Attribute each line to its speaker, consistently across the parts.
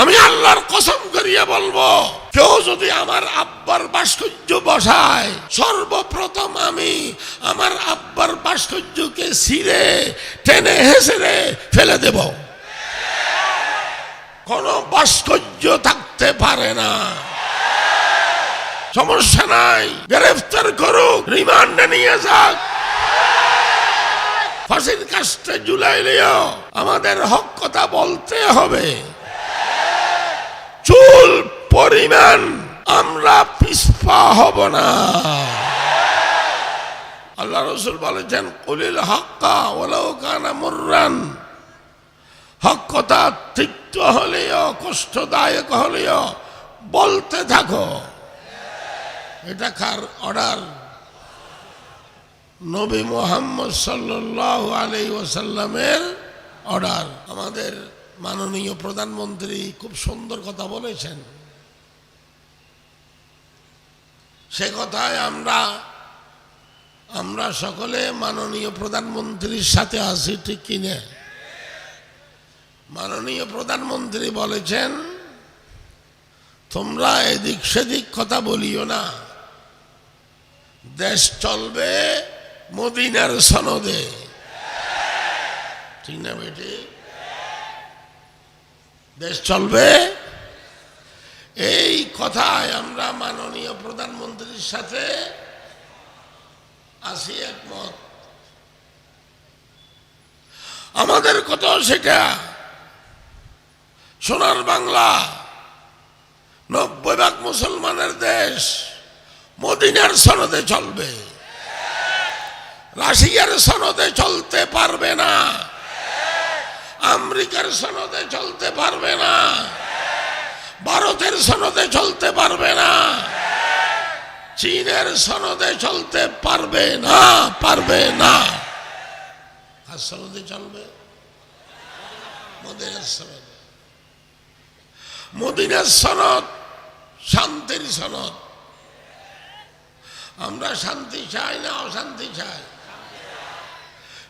Speaker 1: আমি আল্লাহর কসম করিয়া বলব, কেউ যদি আমার আব্বার ভাস্কর্য বসায়, সর্বপ্রথম আমি আমার আব্বার ভাস্কর্যকে ছিঁড়ে, টেনে হেসেড়ে ফেলে দেব। কোন ভাস্কর্য থাকতে পারে না। সমস্যা নাই, গ্রেফতার করুক, রিমান্ডে নিয়ে যাক। ফাঁসির কাজটা জুলাইলেও আমাদের হক কথা বলতে হবে। চুল পরিমাণ, আমরা পিসপা হব না। আল্লাহ রসুল বলেছেন কলিল হক্কা ওলাও কানা মুর্রান। হক কথা তিক্ত হলেও, কষ্টদায়ক হলেও, বলতে থাকো। এটা কার অর্ডার? নবী মোহাম্মদ সাল্লাহ আলাই ওসাল্লামের অর্ডার। আমাদের মাননীয় প্রধানমন্ত্রী খুব সুন্দর কথা বলেছেন। সে কথায় আমরা আমরা সকলে মাননীয় প্রধানমন্ত্রীর সাথে আছি, ঠিক কিনে মাননীয় প্রধানমন্ত্রী বলেছেন, তোমরা এদিক সেদিক কথা বলিও না। দেশ চলবে মদিনার সনদে। ঠিক না বেটি? দেশ চলবে। এই কথায় আমরা মাননীয় প্রধানমন্ত্রীর সাথে আছি একমত। আমাদের কত সেটা, সোনার বাংলা, নব্বই ভাগ মুসলমানের দেশ মদিনার সনদে চলবে। রাশিয়ার সনদে চলতে পারবে না। আমেরিকার সনদে চলতে পারবে না। ভারতের সনদে চলতে পারবে না। চীনের সনদে চলতে পারবে না পারবে না। আর সনদে চলবে? মদিনার সনদ। মদিনার সনদ, শান্তির সনদ। আমরা শান্তি চাই না অশান্তি চাই।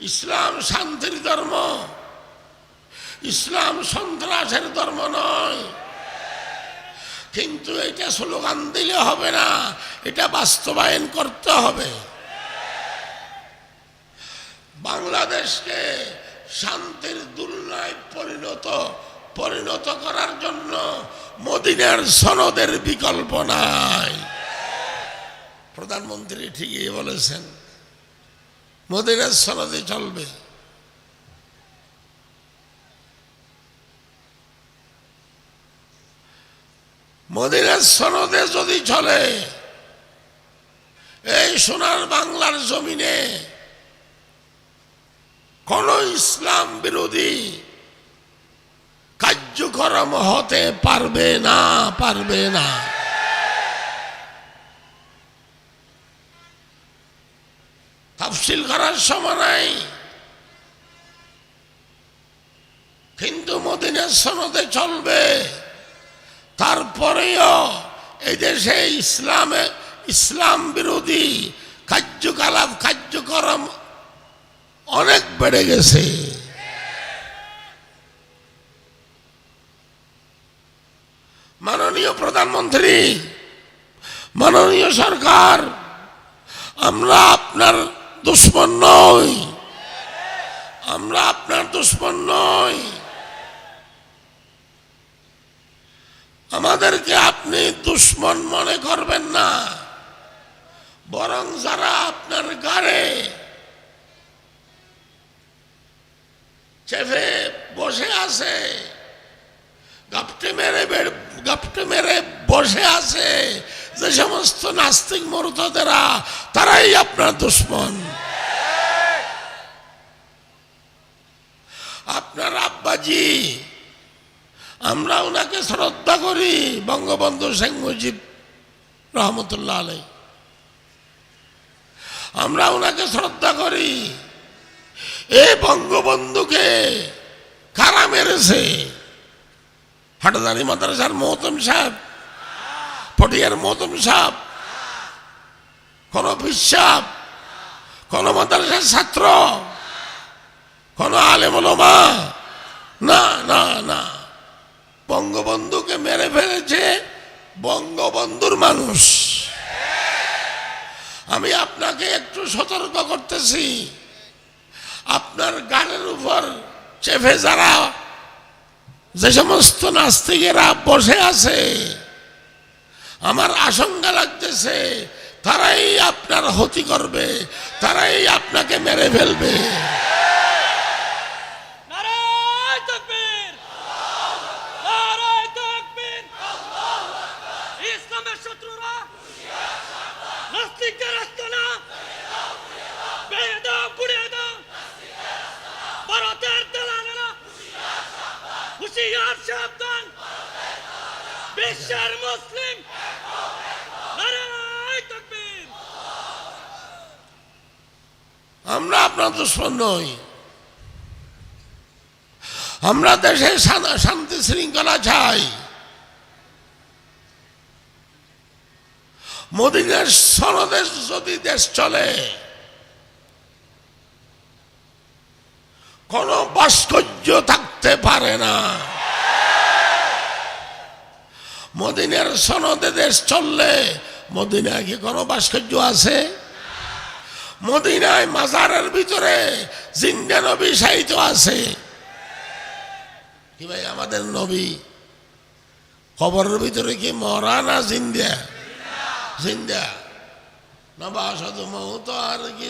Speaker 1: ইসলাম শান্তির ধর্ম। ইসলাম সন্ত্রাসের ধর্ম নয়। কিন্তু এটা স্লোগান দিলে হবে না, এটা বাস্তবায়ন করতে হবে। বাংলাদেশকে শান্তির দুলনায় পরিণত পরিণত করার জন্য মদিনার সনদের বিকল্প নাই। প্রধানমন্ত্রী ঠিকই বলেছেন, মদিনার সনদে চলবে। মদিনার সনদে যদি চলে, এই সোনার বাংলার জমিনে কোন ইসলাম বিরোধী কার্যক্রম হতে পারবে না পারবে না। তাফসিল করার সময় নাই। কিন্তু মদিনার সনদে চলবে। তারপরেও এই দেশে ইসলামে ইসলাম বিরোধী কার্যকলাপ, কার্যক্রম অনেক বেড়ে গেছে। মাননীয় প্রধানমন্ত্রী, মাননীয় সরকার, আমরা আপনার দুশ্মন নই। আমরা আপনার দুশ্মন নই। আমাদেরকে আপনি দুশ্মন মনে করবেন না। বরং যারা আপনার গাড়ে চেপে বসে আছে, গাপটে মেরে গাপটে মেরে বসে আছে, যে সমস্ত নাস্তিক মরুতদেরা, তারাই আপনার দুশ্মন। আপনার আব্বাজি আমরা ওনাকে শ্রদ্ধা করি, বঙ্গবন্ধু শেখ মুজিব রহমতুল্লাহ আলাই আমরা ওনাকে শ্রদ্ধা করি, এ বঙ্গবন্ধুকে কারা মেরেছে। হাটাদারি মাদ্রাসার মহতম সাহেব, পটিয়ার মহতম সাহেব, কোন বিশ্বাব কোন মাদ্রাসার ছাত্র, কোন আলেমা না না না। বঙ্গবন্ধুকে মেরে ফেলেছে বঙ্গবন্ধুর মানুষ। আমি আপনাকে একটু সতর্ক করতেছি। আপনার গানের উপর চেপে যারা যে সমস্ত নাস্তিকেরা বসে আছে, আমার আশঙ্কা লাগতেছে তারাই আপনার ক্ষতি করবে, তারাই আপনাকে মেরে ফেলবে।
Speaker 2: হুশিয়ার সাবধান বিশ্বের মুসলিম
Speaker 1: আমরা আপনার দুশ্মন নই আমরা দেশে শান্তি শৃঙ্খলা চাই মদিনের সনদেশ যদি দেশ চলে কোন ভাস্কর্য থাকতে পারে না মদিনের সনদে দেশ চললে মদিনায় কি কোনো ভাস্কর্য আছে? মদিনায় মাজারের ভিতরে জিন্দা নবী সাহিত্য আছে। কি ভাই আমাদের নবী? কবরের ভিতরে কি মরা না জিন্দা জিন্দা কি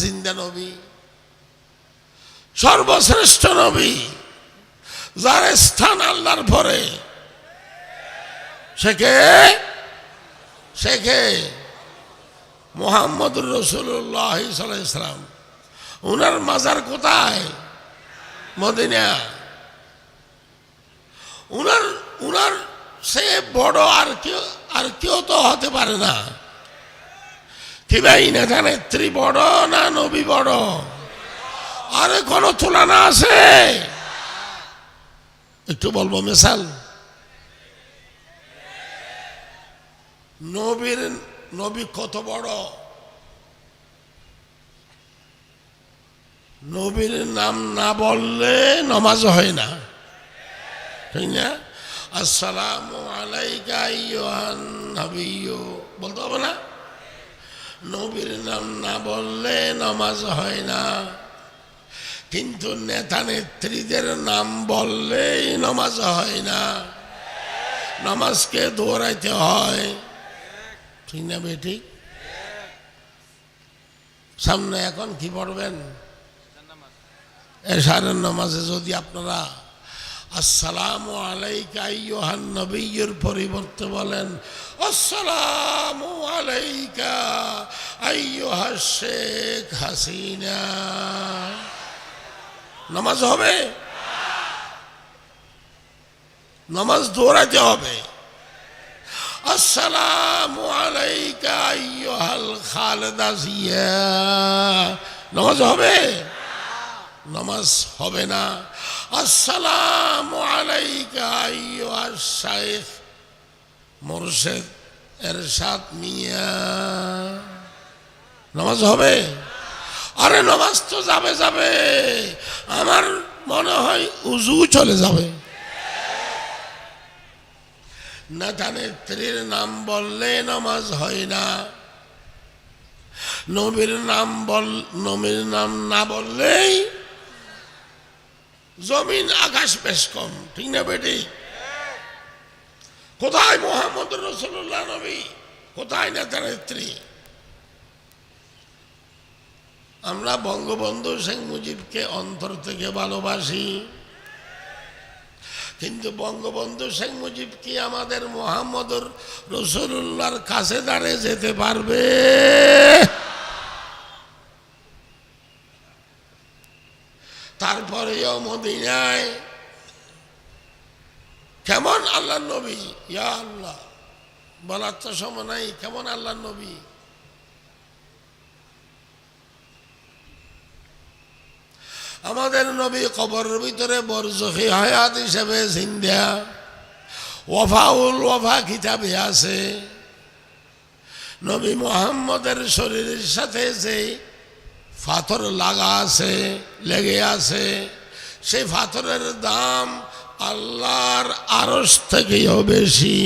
Speaker 1: জিন্দা নবী। সর্বশ্রেষ্ঠ নবী, যার স্থান আল্লাহর পরে। শেখে শেখে মোহাম্মদুর রসুল্লাহ ইসলাম উনার মাজার কোথায়? মদিনা। উনার উনার সে বড় আর কেউ আর কেউ তো হতে পারে না। কি ভাই নেতা নেত্রী বড় না নবী বড়? আরে কোনো তুলনা আছে? একটু বলব মেশাল। নবীর নবী কত বড়? নবীর নাম না বললে নমাজ হয় না। ঠিক না? আসসালামু আলাইকা বলতে হবে না? নবীর নাম না বললে নমাজ হয় না। কিন্তু নেতা নেত্রীদের নাম বললেই নমাজ হয় না। নামাজকে দৌড়াইতে হয়। ঠিক না বেটি সামনে এখন কি পড়বেন? এশারের নামাজে যদি আপনারা আসসালামু আলাইকা নবিয়্যুর পরিবর্তে বলেন, আসসালাম আলাইকা আইয়ুহা শেখ হাসিনা। নামাজ হবে? নামাজ দৌড়াতে হবে। আসসালামু জিয়া। নামাজ হবে? নামাজ হবে না। আসসালামু আলাইকা আইয়ুহাস শাইখ। মুর্শেদ এরশাদ মিয়া। নামাজ হবে? আরে নামাজ তো যাবে যাবে। আমার মনে হয় উজু চলে যাবে। নেতা নেত্রীর নাম বললে নামাজ হয় না। নবীর নাম বল, নবীর নাম না বললেই জমিন আকাশ বেশ কম। ঠিক না বেটি? কোথায় মোহাম্মদ রসুল্লাহ নবী? কোথায় নেতা নেত্রী আমরা বঙ্গবন্ধু শেখ মুজিবকে অন্তর থেকে ভালোবাসি। কিন্তু বঙ্গবন্ধু শেখ মুজিব কি আমাদের মোহাম্মদুর রসুল্লাহর কাছে দাঁড়িয়ে যেতে পারবে? তারপরেও মদিনায় কেমন আল্লাহ নবী? ইয়া আল্লাহ, বলার তো সময় নাই, কেমন আল্লাহ নবী? আমাদের নবী কবরের ভিতরে বরজখি হায়াত হিসেবে জিন্দা। ওয়াফাউল ওফা কিতাবে আছে। নবী মোহাম্মদের শরীরের সাথে যে পাথর লাগা আছে, লেগে আছে, সেই পাথরের দাম আল্লাহর আরস থেকেও বেশি।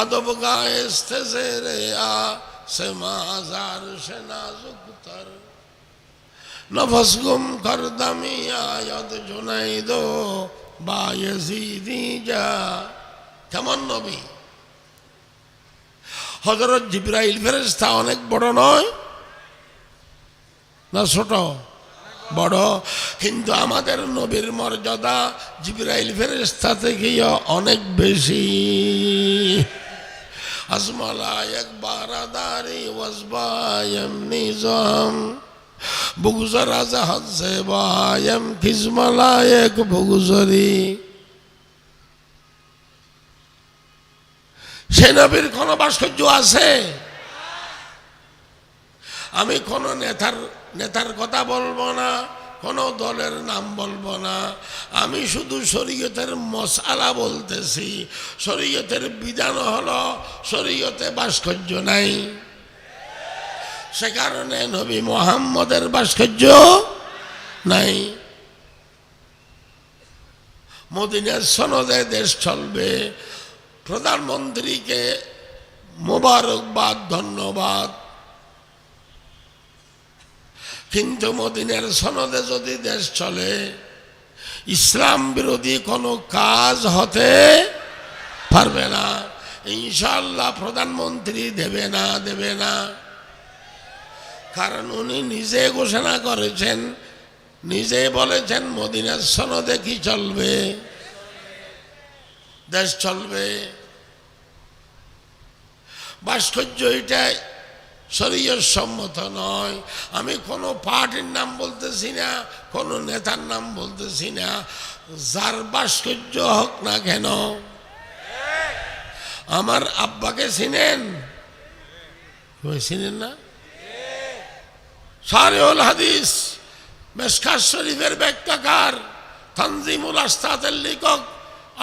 Speaker 1: আদব আ সে মাজার সে নাজুকতর নফস গুম কর দামিয়া ইয়াদ দো বা ইয়াজিদি যা কেমন নবী? হজরত জিব্রাইল ফেরেস্তা অনেক বড় নয়? না ছোট? বড়। কিন্তু আমাদের নবীর মর্যাদা জিব্রাইল ফেরেস্তা থেকে অনেক বেশি। আজমালা একবার আদারি আজাহাদ সেবায়ম কিজমালা এক বুগুজরি সে নবীর কোনো ভাস্কর্য আছে? আমি কোনো নেতার নেতার কথা বলব না, কোনো দলের নাম বলব না। আমি শুধু শরীয়তের মশালা বলতেছি। শরীয়তের বিধান হলো, শরীয়তে ভাস্কর্য নাই। সে কারণে নবী মোহাম্মদের ভাস্কর্য নাই। মদিনের সনদে দেশ চলবে। প্রধানমন্ত্রীকে মোবারকবাদ, ধন্যবাদ। কিন্তু মদিনের সনদে যদি দেশ চলে, ইসলাম বিরোধী কোনো কাজ হতে পারবে না। ইনশাল্লাহ প্রধানমন্ত্রী দেবে না দেবে না। কারণ উনি নিজে ঘোষণা করেছেন, নিজে বলেছেন, মদিনার সনদে কি চলবে? দেশ চলবে? ভাস্কর্য এটাই শরীয় সম্মত নয়। আমি কোনো পার্টির নাম বলতেছি না, কোনো নেতার নাম বলতেছি না। যার ভাস্কর্য হোক না কেন, আমার আব্বাকে চিনেন? চিনেন না? সারেউল হাদিস মেসকার শরীফের ব্যাখ্যাকার, তানজিমুল আস্তাদের লেখক,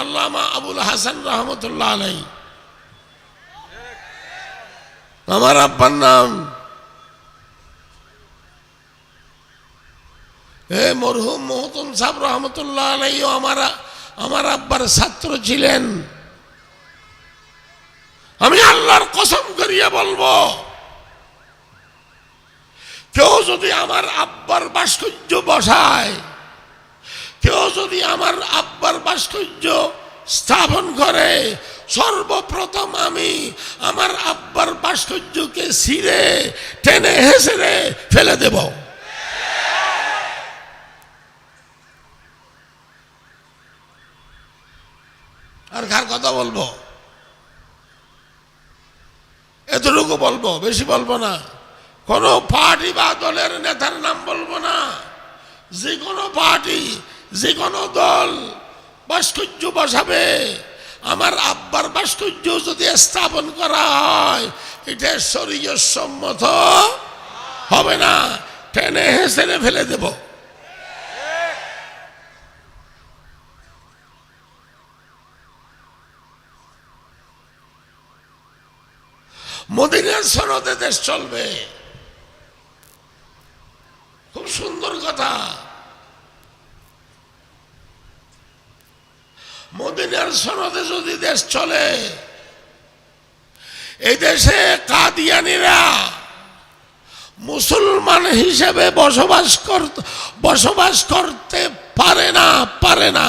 Speaker 1: আল্লামা আবুল হাসান রহমতুল্লাহ আলাই আমার আব্বার নাম। এ মরহুম মোহতম সাহেব রহমতুল্লাহ আলাইও আমার আমার আব্বার ছাত্র ছিলেন। আমি আল্লাহর কসম করিয়া বলব কেউ যদি আমার আব্বার ভাস্কর্য বসায়, কেউ যদি আমার আব্বার ভাস্কর্য স্থাপন করে, সর্বপ্রথম আমি আমার আব্বার ভাস্কর্যকে ছিঁড়ে, টেনে হেসেরে ফেলে দেব। আর কার কথা বলব? এতটুকু বলব, বেশি বলব না। কোনো পার্টি বা দলের নেতার নাম বলব না। যে কোনো পার্টি, যে কোনো দল ভাস্কর্য বসাবে। আমার আব্বার ভাস্কর্য যদি স্থাপন করা হয়, এটা শরীয় সম্মত হবে না। টেনে হেসেনে ফেলে দেব। মদিনার সনদে দেশ চলবে। খুব সুন্দর কথা। মদিনার সনদে যদি দেশ চলে, এই দেশে কাদিয়ানিরা মুসলমান হিসেবে বসবাস করতে বসবাস করতে পারে না পারে না।